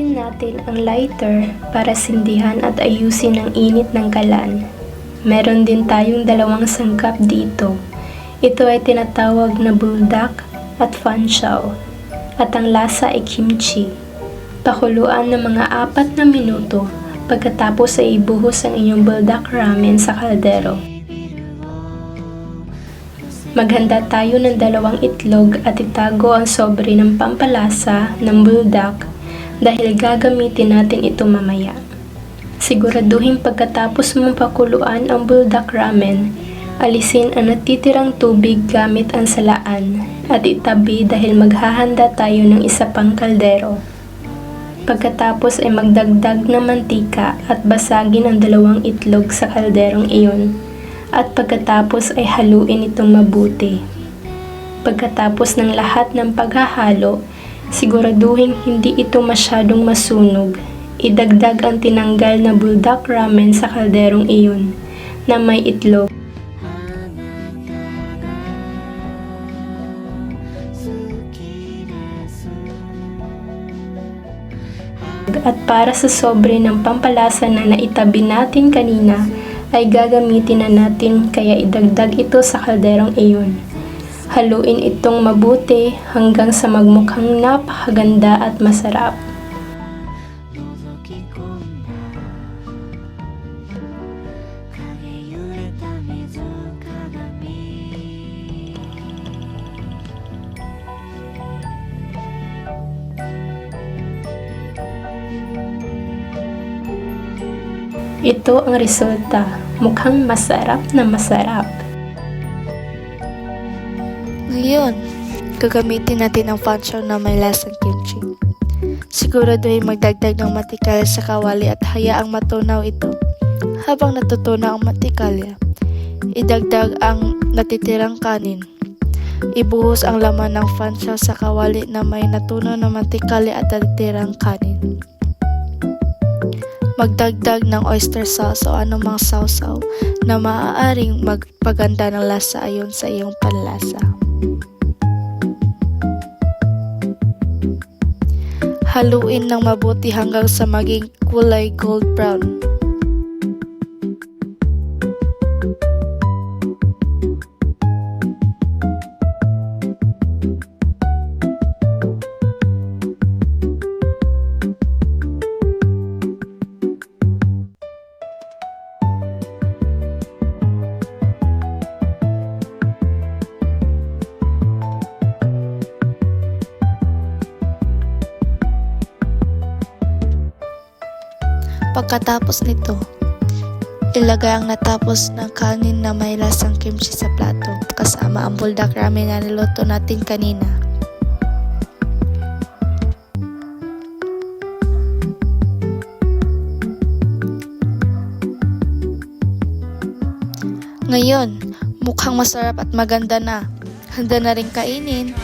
Gamitin natin ang lighter para sindihan at ayusin ang init ng kalan. Meron din tayong dalawang sangkap dito. Ito ay tinatawag na buldak at fanshaw. At ang lasa ay kimchi. Pakuluan ng mga apat na minuto pagkatapos ay ibuhos ang inyong buldak ramen sa kaldero. Maghanda tayo ng dalawang itlog at itago ang sobre ng pampalasa ng buldak dahil gagamitin natin ito mamaya. Siguraduhin pagkatapos mong pakuluan ang buldak ramen, alisin ang natitirang tubig gamit ang salaan at itabi dahil maghahanda tayo ng isa pang kaldero. Pagkatapos ay magdagdag ng mantika at basagin ang dalawang itlog sa kalderong iyon at pagkatapos ay haluin itong mabuti. Pagkatapos ng lahat ng paghahalo, siguraduhin hindi ito masyadong masunog. Idagdag ang tinanggal na buldak ramen sa kalderong iyon na may itlog. At para sa sobre ng pampalasa na naitabi natin kanina, ay gagamitin na natin kaya idagdag ito sa kalderong iyon. Haluin itong mabuti hanggang sa magmukhang napakaganda at masarap. Ito ang resulta. Mukhang masarap na masarap. Ngayon, gagamitin natin ang function na may lasang kimchi. Siguraduhin magdagdag ng mantika sa kawali at hayaang matunaw ito. Habang natutunaw ang mantikalya, idagdag ang natitirang kanin. Ibuhos ang laman ng fansya sa kawali na may natunaw na mantikalya at natitirang kanin. Magdagdag ng oyster sauce o anumang sausaw na maaaring magpaganda ng lasa ayon sa iyong panlasa. Haluin ng mabuti hanggang sa maging kulay gold brown. Pagkatapos nito, ilagay ang natapos ng kanin na may lasang kimchi sa plato kasama ang buldak ramen na niluto natin kanina. Ngayon, mukhang masarap at maganda na. Handa na rin kainin.